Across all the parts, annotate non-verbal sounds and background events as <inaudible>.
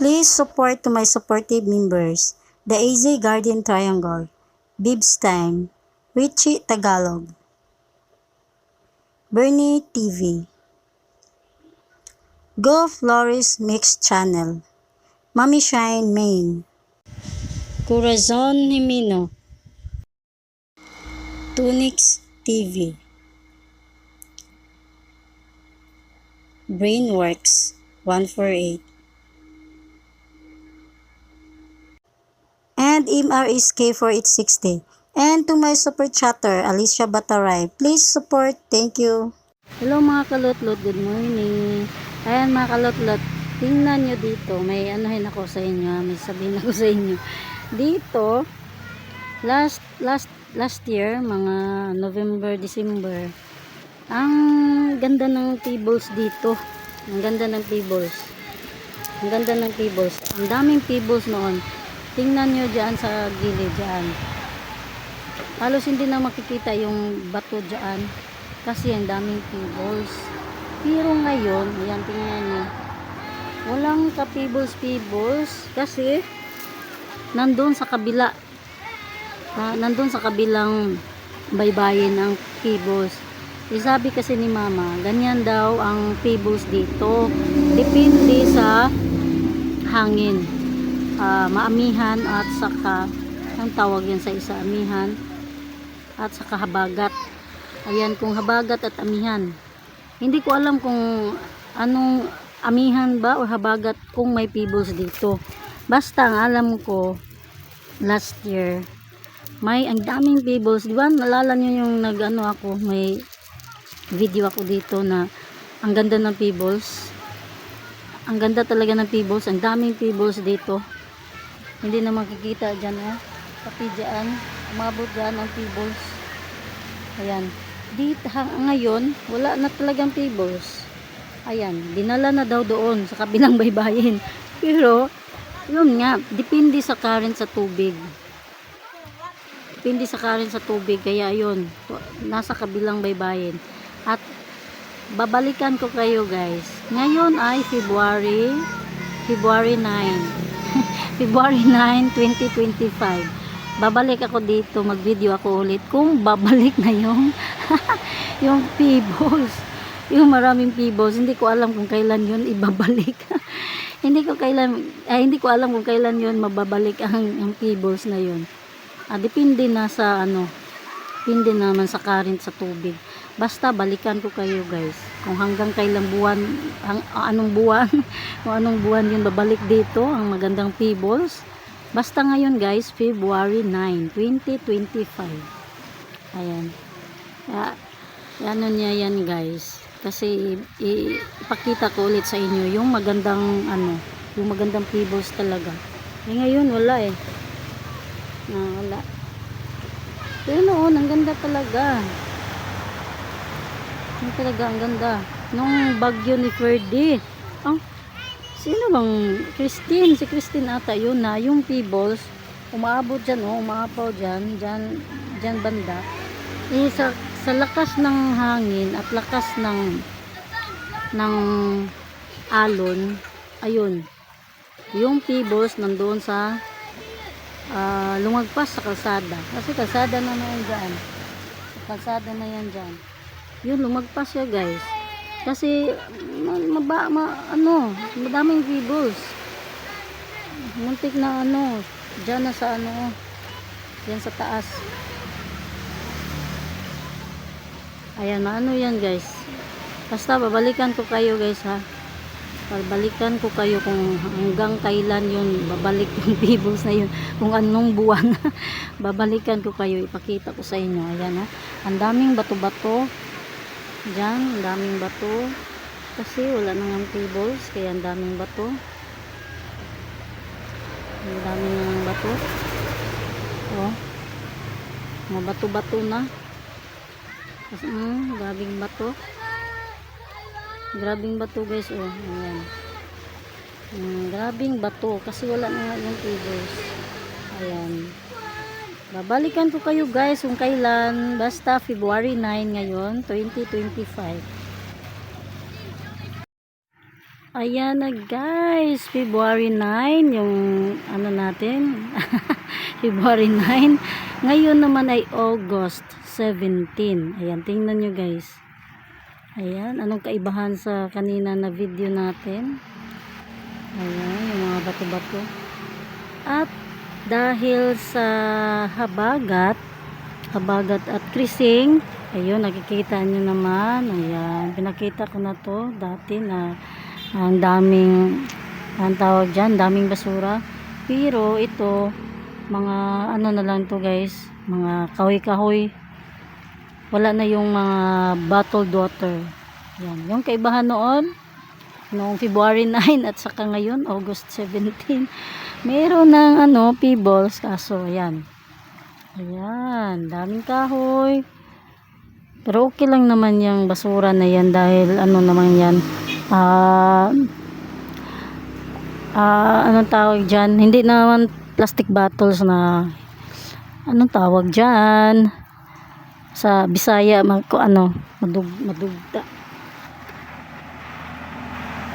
Please support to my supportive members, the AZ Guardian Triangle, Bibs Time, Richie Tagalog, Bernie TV, Go Flores Mix Channel, Mami Shine Main, Corazon Himino, Tunix TV, Brainworks 148, and MRS K4860. And to my super chatter, Alicia Bataray, please support. Thank you. Hello mga kalutlot, good morning. Ayan mga kalutlot, tingnan nyo dito, may anuhin ako sa inyo, ah, may sabihin ako sa inyo. Dito, last, last, last year, mga November, December, ang ganda ng tables dito. Ang ganda ng tables. Ang ganda ng tables. Ang daming tables noon. Tingnan nyo dyan sa gilid dyan. Halos hindi na makikita yung bato dyan. Kasi ang daming tables. Pero ngayon, ayan tingnan nyo. Walang ka-tables-tables. Kasi, nandun sa kabila. Ah, nandun sa kabilang baybayin ng tables. Eh, sabi kasi ni mama, ganyan daw ang tables dito. Depende sa hangin. Ah, maamihan at saka ang tawag yan sa isa amihan at saka habagat. Ayan, kung habagat at amihan. Hindi ko alam kung anong amihan ba o habagat kung may pebbles dito. Basta ang alam ko last year may ang daming pebbles. Di ba? Nalala nyo yung nag ano ako, may video ako dito na ang ganda ng pebbles. Ang ganda talaga ng pebbles. Ang daming pebbles dito. Hindi na makikita dyan eh. Pati dyan. Umabot dyan ang pebbles. Ayan. Dito ngayon, wala na talagang pebbles. Ayan. Dinala na daw doon sa kabilang <laughs> baybayin. Pero, yun nga, depende sa current sa tubig. Depende sa current sa tubig. Kaya yun, nasa kabilang baybayin. At babalikan ko kayo guys. Ngayon ay February February 9. February <laughs> 9, 2025. Babalik ako dito, mag-video ako ulit kung <laughs> babalik na yung <laughs> yung pebbles. Yung maraming pebbles, hindi ko alam kung kailan yun ibabalik. hindi ko kailan ay hindi ko alam kung kailan yun mababalik ang, ang pebbles na yun. Ah, depende na sa ano, depende naman sa current sa tubig. Basta balikan ko kayo guys. Kung hanggang kailang buwan, ang, ah, anong buwan, <laughs> kung anong buwan yun babalik dito, ang magandang pebbles. Basta ngayon guys, February 9, 2025. Ayan. Ya, ano niya yan guys. Kasi ipakita ko ulit sa inyo yung magandang ano, yung magandang pebbles talaga. Eh ngayon wala eh. Na wala. Pero noon, ang ganda talaga. Ang talaga, ang ganda. Nung bagyo ni Ferdy. Ang, sino bang, Christine, si Christine ata, yun na, yung pebbles, umaabot dyan, oh, umaapaw dyan, dyan, dyan banda. Eh, sa, sa lakas ng hangin at lakas ng, ng alon, ayun, yung pebbles nandoon sa ah, lumagpas sa kalsada. Kasi kalsada na na yan dyan. Kalsada na yan dyan. Yun, lumagpas siya guys. Kasi, ma, maba, ma, ano, madaming pebbles. Muntik na ano, dyan na sa ano, dyan sa taas. Ayan, ano yan guys. Basta, babalikan ko kayo guys ha. Babalikan ko kayo kung hanggang kailan yun babalik yung <laughs> pebbles na yun. Kung anong buwan. <laughs> babalikan ko kayo. Ipakita ko sa inyo. Ayan ha. Ang daming bato-bato. Diyan, daming bato. Kasi wala nang pebbles. Kaya ang daming bato. Ang daming nang bato. Oh. Mga bato-bato na. Kasi, mm, grabing bato. Grabing bato guys, oh. Ayan. Mm, grabing bato. Kasi wala na nga yung pebbles. Ayan. Babalikan ko kayo guys kung kailan. Basta February 9 ngayon, 2025. Ayan na guys, February 9 yung ano natin, <laughs> February 9. Ngayon naman ay August 17. Ayan, tingnan nyo guys. Ayan, anong kaibahan sa kanina na video natin? Ayan, yung mga bato-bato. At dahil sa habagat, habagat at krising, ayun, nakikita nyo naman. Ayan, pinakita ko na to dati na ang daming ang tawag dyan, daming basura. Pero ito mga ano na lang to guys mga kahoy-kahoy. Wala na yung mga bottled water. Yan, yung kaibahan noon noong February <laughs> 9 at saka ngayon August 17 meron ng ano pebbles. Kaso ayan. Ayan, daming kahoy. Pero okay lang naman yung basura na yan dahil ano naman yan. Ah ah, anong tawag dyan? Hindi naman plastic bottles na anong tawag dyan? Sa Bisaya mag, ano madug, madugda.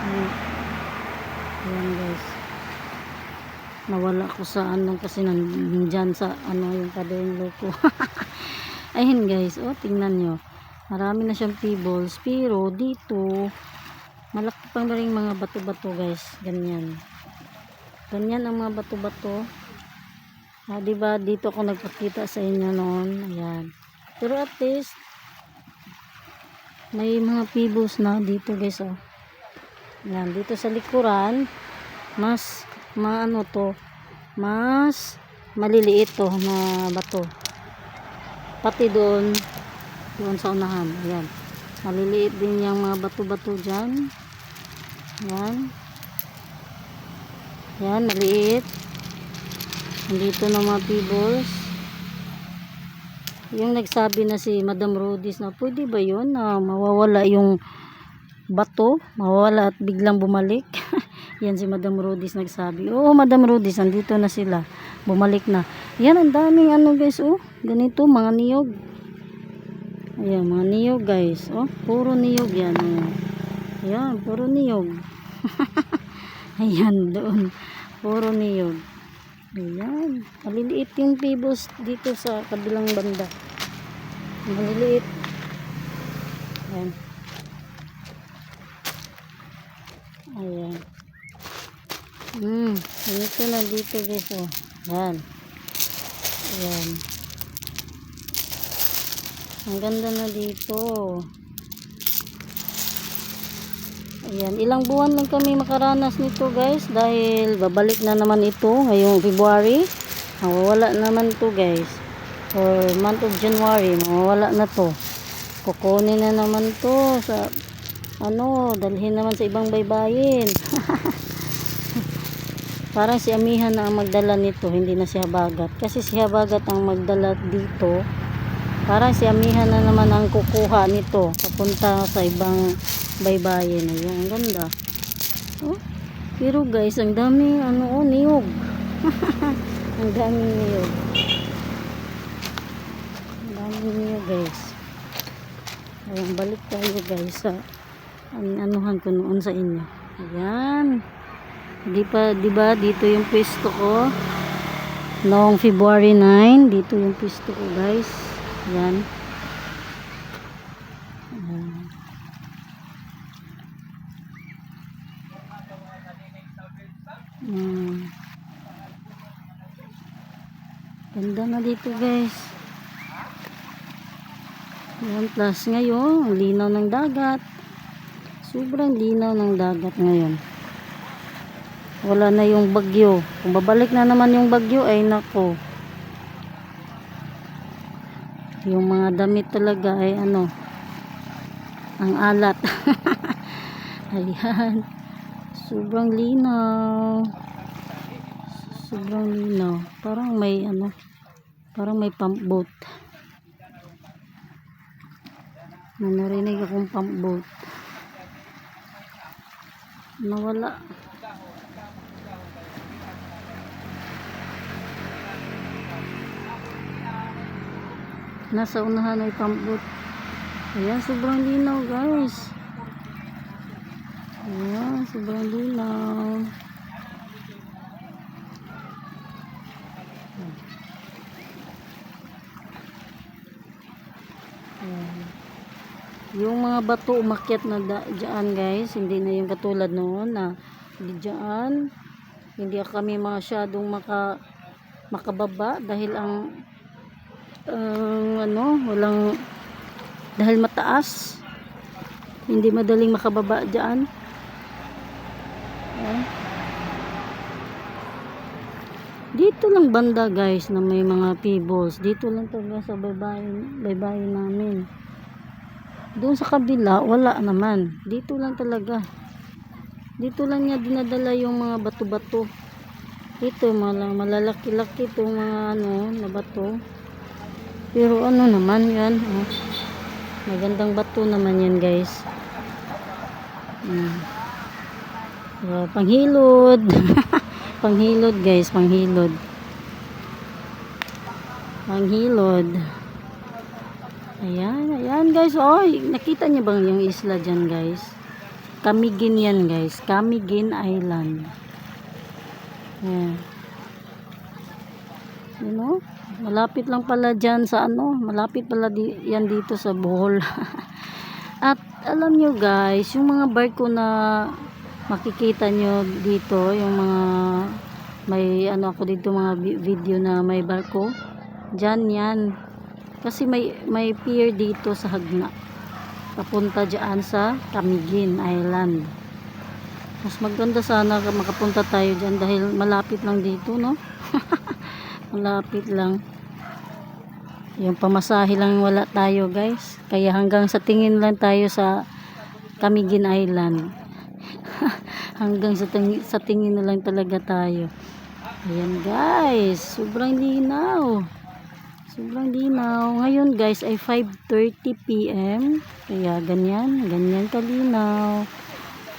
Ayan. Ayan guys nawala ko sa ano kasi nandyan sa ano yung kadeng ko <laughs> ayun guys. Oh tingnan nyo. Marami na siyang pebbles pero dito malaki pang rin mga bato-bato guys. Ganyan. Ganyan ang mga bato-bato. Ah, diba? Dito ako nagpakita sa inyo noon. Ayan. Pero at least may mga pebbles na dito guys oh. Yan dito sa likuran mas maano to? Mas maliliit to na bato. Pati doon doon sa unahan. Ayan. Maliliit din yung mga bato-bato dyan. Yan yan maliit. Nandito na mga pebbles yung nagsabi na si Madam Rodis na pwede ba yun na mawawala yung bato? Mawawala at biglang bumalik <laughs> yan si Madam Rodis nagsabi. Oo Madam Rodis nandito na sila. Bumalik na. Yan ang daming ano guys oh. Ganito mga niyog. Ayan mga niyog guys. Oh puro niyog yan ayan, ayan puro niyog. <laughs> Ayan doon. Puro niyog. Ayan. Maliliit yung pibos dito sa kabilang banda. Maliliit. Ayan. Ayan hmm ito na dito guys oh ayan ayan ang ganda na dito Ayan, ilang buwan lang kami makaranas nito guys dahil babalik na naman ito ngayong February. Mawawala naman to guys. For month of January, mawawala na to. Kukunin na naman to sa ano, dalhin naman sa ibang baybayin. <laughs> Parang si Amihan na ang magdala nito, hindi na si Habagat. Kasi si Habagat ang magdala dito. Parang si Amihan na naman ang kukuha nito papunta sa ibang baybayin. Ayan ang ganda. Oh, pero guys ang dami ano oh niyog. <laughs> Ang dami niyog. Ang dami niyog guys. Ayan balik tayo guys sa an anuhan ko noon sa inyo. Ayan di pa di dito yung pwesto ko noong February 9 dito yung pwesto ko guys ayan Hmm. Ganda na dito guys. Yan plus ngayon, linaw ng dagat. Sobrang linaw ng dagat ngayon. Wala na yung bagyo. Kung babalik na naman yung bagyo ay nako. Yung mga damit talaga ay ano, ang alat. <laughs> Ayan. Sobrang linaw. Sobrang linaw. Parang may ano, parang may pump boat. May narinig akong pump boat. Nawala. Nasa unahan ay pump boat. Ayan, sobrang linaw guys. Ayan, sobrang linaw. Ayan. Yung mga bato umakyat na dyan guys, hindi na yung katulad noon na dyan. Hindi kami masyadong maka, makababa dahil ang ang ano, walang dahil mataas. Hindi madaling makababa dyan. Dito lang banda guys na may mga pebbles. Dito lang talaga sa baybayin, baybayin namin. Doon sa kabila, wala naman. Dito lang talaga. Dito lang niya dinadala yung mga bato-bato. Ito, malang malalaki-laki itong mga ano, na bato. Pero ano naman yan, oh. Magandang bato naman yan, guys. Mm. So, panghilod. <laughs> panghilod, guys, panghilod. Panghilod. Ayan, ayan guys. Oy, nakita niyo bang yung isla dyan guys? Camiguin yan guys. Camiguin Island. Ayan. You know? Malapit lang pala dyan sa ano. Malapit pala di, yan dito sa Bohol. <laughs> At alam nyo guys, yung mga barko na makikita nyo dito, yung mga may ano ako dito mga vi- video na may barko. Dyan yan. Kasi may may pier dito sa Hagna. Papunta diyan sa Camiguin Island. Mas maganda sana ka- makapunta tayo diyan dahil malapit lang dito, no? Malapit lang. Yung pamasahe lang wala tayo, guys. Kaya hanggang sa tingin lang tayo sa Camiguin Island. <laughs> hanggang sa tingin, sa tingin na lang talaga tayo. Ayan, guys. Sobrang linaw. Sobrang linaw. Ngayon guys ay 5.30 p.m. Kaya ganyan, ganyan kalinaw.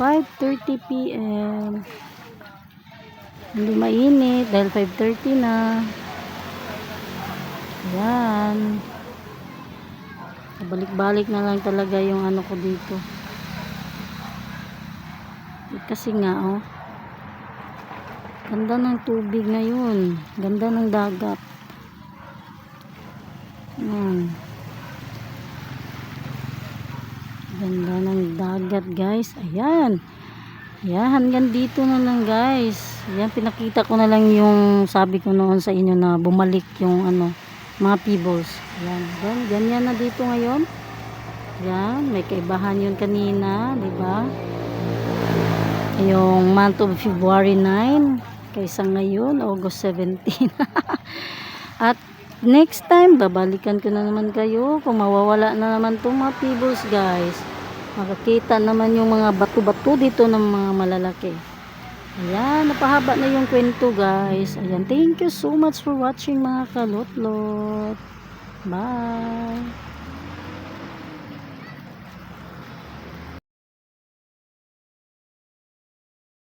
5.30 p.m. Hindi mainit dahil 5.30 na. Ayan. Balik-balik na lang talaga yung ano ko dito. Eh, Kasi nga oh. Ganda ng tubig ngayon. Ganda ng dagat. Yan. Ganda ng dagat guys. Ayan. Ayan, hanggang dito na lang guys. Ayan, pinakita ko na lang yung sabi ko noon sa inyo na bumalik yung ano, mga pebbles. Ayan, gan ganyan na dito ngayon. Ayan, may kaibahan yun kanina, di ba? Yung month of February 9 kaysa ngayon, August 17. <laughs> At next time, babalikan ko na naman kayo kung mawawala na naman itong mga pebbles guys. Makakita naman yung mga bato-bato dito ng mga malalaki. Ayan, napahaba na yung kwento guys. Ayan, thank you so much for watching mga kalotlot. Bye!